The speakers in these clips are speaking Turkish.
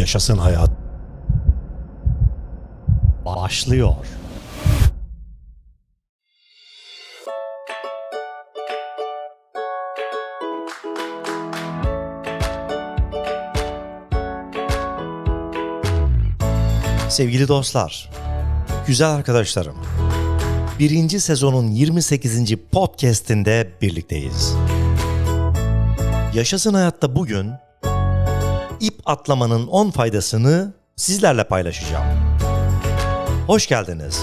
Yaşasın hayat. Başlıyor. Sevgili dostlar, güzel arkadaşlarım. Birinci sezonun 28. podcast'inde birlikteyiz. Yaşasın hayatta bugün ip atlamanın 10 faydasını sizlerle paylaşacağım. Hoş geldiniz.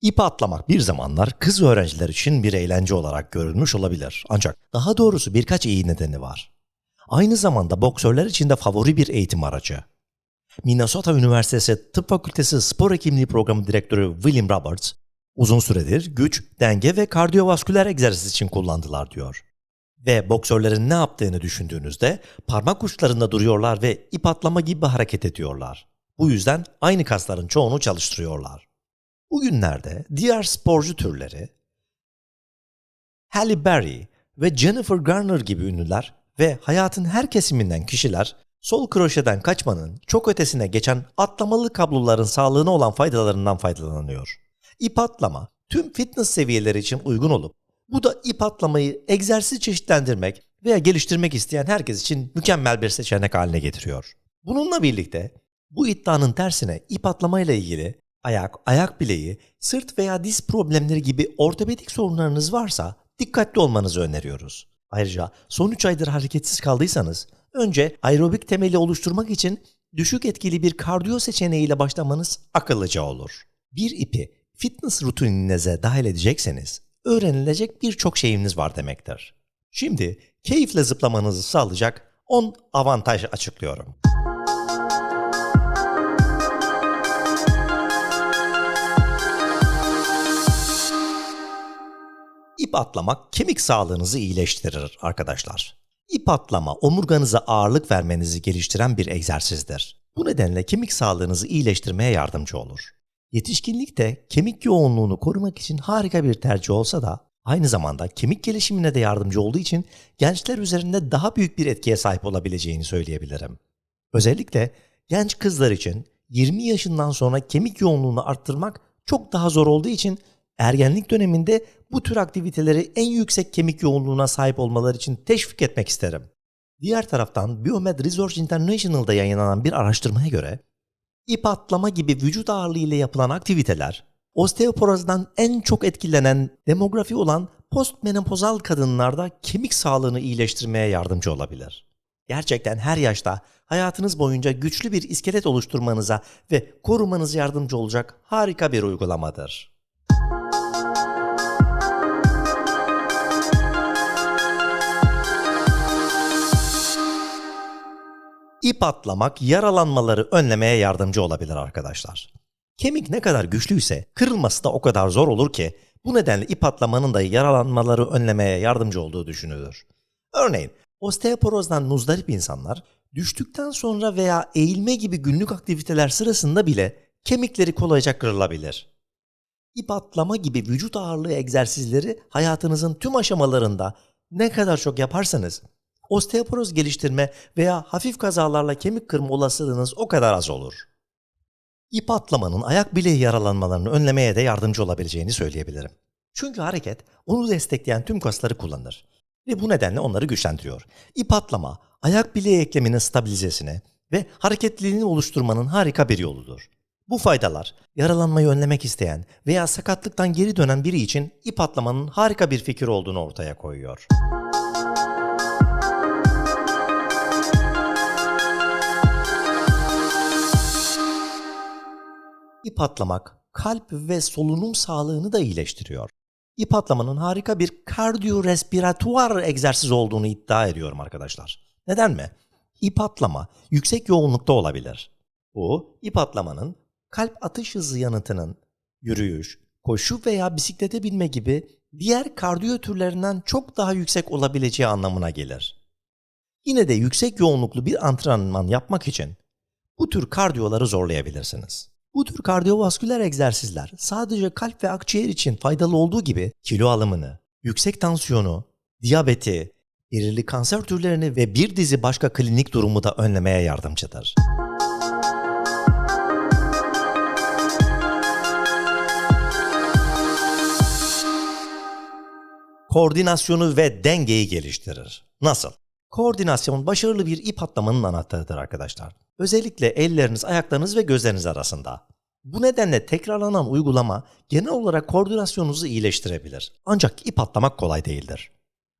İp atlamak bir zamanlar kız öğrenciler için bir eğlence olarak görülmüş olabilir. Ancak daha doğrusu birkaç iyi nedeni var. Aynı zamanda boksörler için de favori bir eğitim aracı. Minnesota Üniversitesi Tıp Fakültesi Spor Hekimliği Programı Direktörü William Roberts, uzun süredir güç, denge ve kardiyovasküler egzersiz için kullandılar diyor. Ve boksörlerin ne yaptığını düşündüğünüzde parmak uçlarında duruyorlar ve ip atlama gibi hareket ediyorlar. Bu yüzden aynı kasların çoğunu çalıştırıyorlar. Bugünlerde diğer sporcu türleri Halle Berry ve Jennifer Garner gibi ünlüler ve hayatın her kesiminden kişiler sol kroşeden kaçmanın çok ötesine geçen atlamalı kabloların sağlığına olan faydalarından faydalanıyor. İp atlama tüm fitness seviyeleri için uygun olup bu da ip atlamayı egzersiz çeşitlendirmek veya geliştirmek isteyen herkes için mükemmel bir seçenek haline getiriyor. Bununla birlikte bu iddianın tersine ip atlamayla ilgili ayak, ayak bileği, sırt veya diz problemleri gibi ortopedik sorunlarınız varsa dikkatli olmanızı öneriyoruz. Ayrıca son 3 aydır hareketsiz kaldıysanız önce aerobik temeli oluşturmak için düşük etkili bir kardiyo seçeneğiyle başlamanız akıllıca olur. Bir ipi fitness rutininize dahil edecekseniz öğrenilecek birçok şeyiniz var demektir. Şimdi keyifle zıplamanızı sağlayacak 10 avantaj açıklıyorum. İp atlamak kemik sağlığınızı iyileştirir arkadaşlar. İp atlama omurganıza ağırlık vermenizi geliştiren bir egzersizdir. Bu nedenle kemik sağlığınızı iyileştirmeye yardımcı olur. Yetişkinlikte kemik yoğunluğunu korumak için harika bir tercih olsa da aynı zamanda kemik gelişimine de yardımcı olduğu için gençler üzerinde daha büyük bir etkiye sahip olabileceğini söyleyebilirim. Özellikle genç kızlar için 20 yaşından sonra kemik yoğunluğunu arttırmak çok daha zor olduğu için ergenlik döneminde bu tür aktiviteleri en yüksek kemik yoğunluğuna sahip olmaları için teşvik etmek isterim. Diğer taraftan Biomed Research International'da yayınlanan bir araştırmaya göre ip atlama gibi vücut ağırlığı ile yapılan aktiviteler osteoporozdan en çok etkilenen demografi olan postmenopozal kadınlarda kemik sağlığını iyileştirmeye yardımcı olabilir. Gerçekten her yaşta hayatınız boyunca güçlü bir iskelet oluşturmanıza ve korumanıza yardımcı olacak harika bir uygulamadır. İp atlamak yaralanmaları önlemeye yardımcı olabilir arkadaşlar. Kemik ne kadar güçlüyse kırılması da o kadar zor olur ki bu nedenle ip atlamanın da yaralanmaları önlemeye yardımcı olduğu düşünülür. Örneğin osteoporozdan muzdarip insanlar düştükten sonra veya eğilme gibi günlük aktiviteler sırasında bile kemikleri kolayca kırılabilir. İp atlama gibi vücut ağırlığı egzersizleri hayatınızın tüm aşamalarında ne kadar çok yaparsanız osteoporoz geliştirme veya hafif kazalarla kemik kırma olasılığınız o kadar az olur. İp atlamanın ayak bileği yaralanmalarını önlemeye de yardımcı olabileceğini söyleyebilirim. Çünkü hareket onu destekleyen tüm kasları kullanır ve bu nedenle onları güçlendiriyor. İp atlama ayak bileği ekleminin stabilizesine ve hareketliliğini oluşturmanın harika bir yoludur. Bu faydalar yaralanmayı önlemek isteyen veya sakatlıktan geri dönen biri için ip atlamanın harika bir fikir olduğunu ortaya koyuyor. İp atlamak kalp ve solunum sağlığını da iyileştiriyor. İp atlamanın harika bir kardiyorespiratuar egzersiz olduğunu iddia ediyorum arkadaşlar. Neden mi? İp atlama yüksek yoğunlukta olabilir. Bu ip atlamanın kalp atış hızı yanıtının yürüyüş, koşu veya bisiklete binme gibi diğer kardiyo türlerinden çok daha yüksek olabileceği anlamına gelir. Yine de yüksek yoğunluklu bir antrenman yapmak için bu tür kardiyoları zorlayabilirsiniz. Bu tür kardiyovasküler egzersizler sadece kalp ve akciğer için faydalı olduğu gibi kilo alımını, yüksek tansiyonu, diyabeti, Belirli kanser türlerini ve bir dizi başka klinik durumu da önlemeye yardımcıdır. Koordinasyonu ve dengeyi geliştirir. Nasıl? Koordinasyon başarılı bir ip atlamanın anahtarıdır arkadaşlar. Özellikle elleriniz, ayaklarınız ve gözleriniz arasında. Bu nedenle tekrarlanan uygulama genel olarak koordinasyonunuzu iyileştirebilir. Ancak ip atlamak kolay değildir.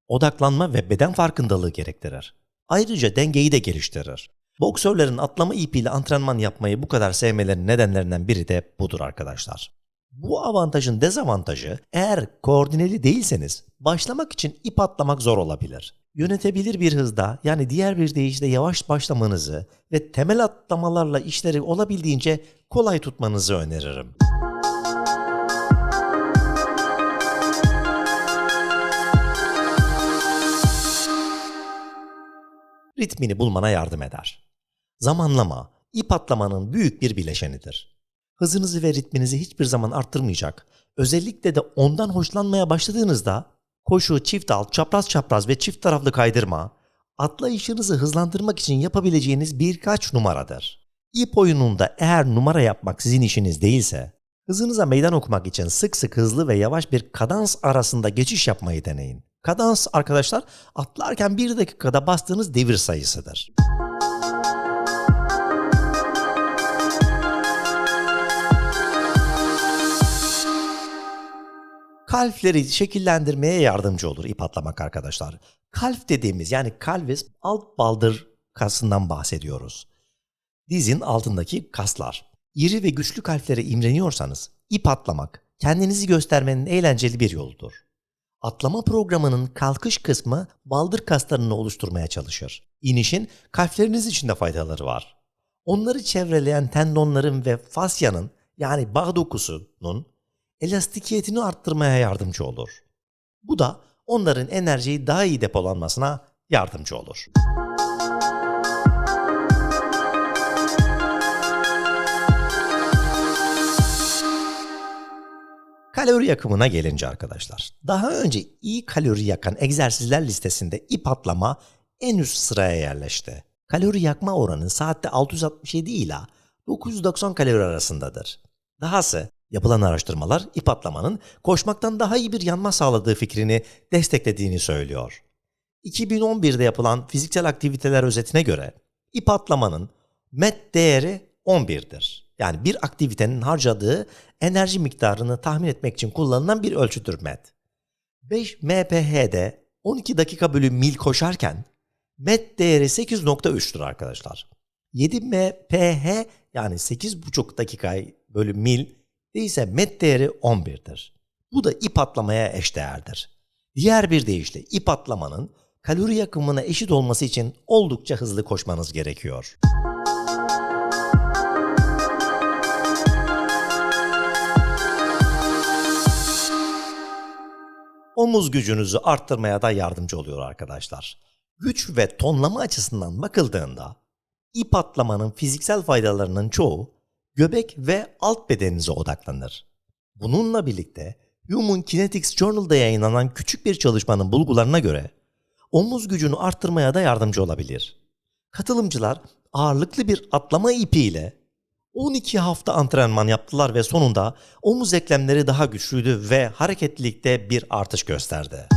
Odaklanma ve beden farkındalığı gerektirir. Ayrıca dengeyi de geliştirir. Boksörlerin atlama ipiyle antrenman yapmayı bu kadar sevmelerinin nedenlerinden biri de budur arkadaşlar. Bu avantajın dezavantajı eğer koordineli değilseniz başlamak için ip atlamak zor olabilir. Yönetebilir bir hızda yani diğer bir deyişle yavaş başlamanızı ve temel atlamalarla işleri olabildiğince kolay tutmanızı öneririm. Ritmini bulmana yardım eder. Zamanlama, ip atlamanın büyük bir bileşenidir hızınızı ve ritminizi hiçbir zaman arttırmayacak. Özellikle de ondan hoşlanmaya başladığınızda koşu, çift alt, çapraz çapraz ve çift taraflı kaydırma atlayışınızı hızlandırmak için yapabileceğiniz birkaç numaradır. İp oyununda eğer numara yapmak sizin işiniz değilse, hızınıza meydan okumak için sık sık hızlı ve yavaş bir kadans arasında geçiş yapmayı deneyin. Kadans arkadaşlar atlarken bir dakikada bastığınız devir sayısıdır. Kalfleri şekillendirmeye yardımcı olur ip atlamak arkadaşlar. Kalf dediğimiz yani kalvis alt baldır kasından bahsediyoruz. Dizin altındaki kaslar. İri ve güçlü kalflere imreniyorsanız ip atlamak kendinizi göstermenin eğlenceli bir yoludur. Atlama programının kalkış kısmı baldır kaslarını oluşturmaya çalışır. İnişin kalfleriniz için de faydaları var. Onları çevreleyen tendonların ve fasyanın yani bağ dokusunun elastikiyetini arttırmaya yardımcı olur. Bu da onların enerjiyi daha iyi depolanmasına yardımcı olur. Kalori yakımına gelince arkadaşlar. Daha önce iyi kalori yakan egzersizler listesinde ip atlama en üst sıraya yerleşti. Kalori yakma oranı saatte 667 ila 990 kalori arasındadır. Dahası Yapılan araştırmalar ip atlamanın koşmaktan daha iyi bir yanma sağladığı fikrini desteklediğini söylüyor. 2011'de yapılan fiziksel aktiviteler özetine göre ip atlamanın MET değeri 11'dir. Yani bir aktivitenin harcadığı enerji miktarını tahmin etmek için kullanılan bir ölçütür MET. 5 mph'de 12 dakika bölü mil koşarken MET değeri 8.3'tür arkadaşlar. 7 mph yani 8.5 dakika bölü mil ise met değeri 11'dir. Bu da ip atlamaya eşdeğerdir. Diğer bir deyişle ip atlamanın kalori yakımına eşit olması için oldukça hızlı koşmanız gerekiyor. Omuz gücünüzü arttırmaya da yardımcı oluyor arkadaşlar. Güç ve tonlama açısından bakıldığında ip atlamanın fiziksel faydalarının çoğu göbek ve alt bedeninize odaklanır. Bununla birlikte Human Kinetics Journal'da yayınlanan küçük bir çalışmanın bulgularına göre omuz gücünü arttırmaya da yardımcı olabilir. Katılımcılar ağırlıklı bir atlama ipiyle 12 hafta antrenman yaptılar ve sonunda omuz eklemleri daha güçlüydü ve hareketlilikte bir artış gösterdi.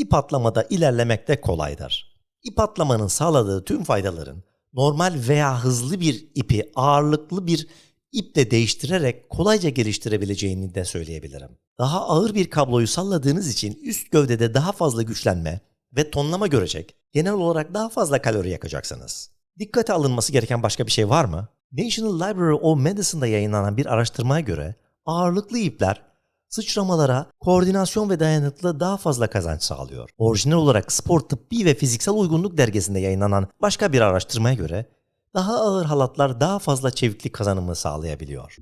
İp atlamada ilerlemek de kolaydır. İp atlamanın sağladığı tüm faydaların normal veya hızlı bir ipi ağırlıklı bir iple değiştirerek kolayca geliştirebileceğini de söyleyebilirim. Daha ağır bir kabloyu salladığınız için üst gövdede daha fazla güçlenme ve tonlama görecek, genel olarak daha fazla kalori yakacaksınız. Dikkate alınması gereken başka bir şey var mı? National Library of Medicine'da yayınlanan bir araştırmaya göre ağırlıklı ipler sıçramalara koordinasyon ve dayanıklılığa daha fazla kazanç sağlıyor. Orijinal olarak Spor Tıbbi ve Fiziksel Uygunluk dergisinde yayınlanan başka bir araştırmaya göre daha ağır halatlar daha fazla çeviklik kazanımı sağlayabiliyor.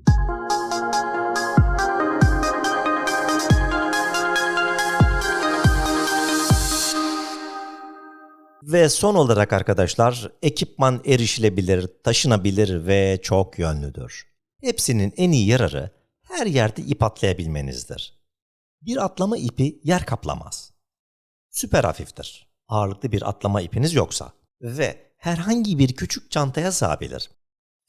Ve son olarak arkadaşlar ekipman erişilebilir, taşınabilir ve çok yönlüdür. Hepsinin en iyi yararı her yerde ip atlayabilmenizdir. Bir atlama ipi yer kaplamaz. Süper hafiftir. Ağırlıklı bir atlama ipiniz yoksa ve herhangi bir küçük çantaya sığabilir.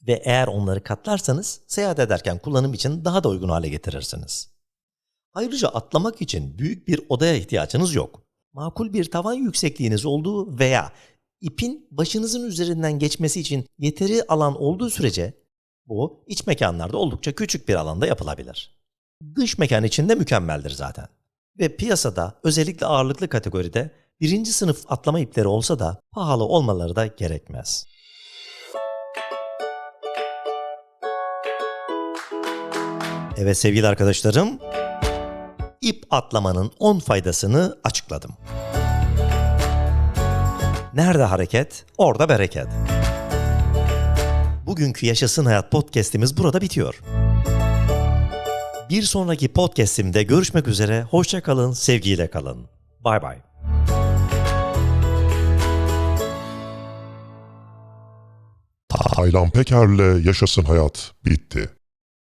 Ve eğer onları katlarsanız seyahat ederken kullanım için daha da uygun hale getirirsiniz. Ayrıca atlamak için büyük bir odaya ihtiyacınız yok. Makul bir tavan yüksekliğiniz olduğu veya ipin başınızın üzerinden geçmesi için yeteri alan olduğu sürece bu iç mekanlarda oldukça küçük bir alanda yapılabilir. Dış mekan için de mükemmeldir zaten. Ve piyasada özellikle ağırlıklı kategoride birinci sınıf atlama ipleri olsa da pahalı olmaları da gerekmez. Evet sevgili arkadaşlarım, ip atlamanın 10 faydasını açıkladım. Nerede hareket, orada bereket. Bugünkü Yaşasın Hayat podcast'imiz burada bitiyor. Bir sonraki podcast'imde görüşmek üzere, hoşça kalın, sevgiyle kalın. Bay bay. Taylan Peker'le Yaşasın Hayat bitti.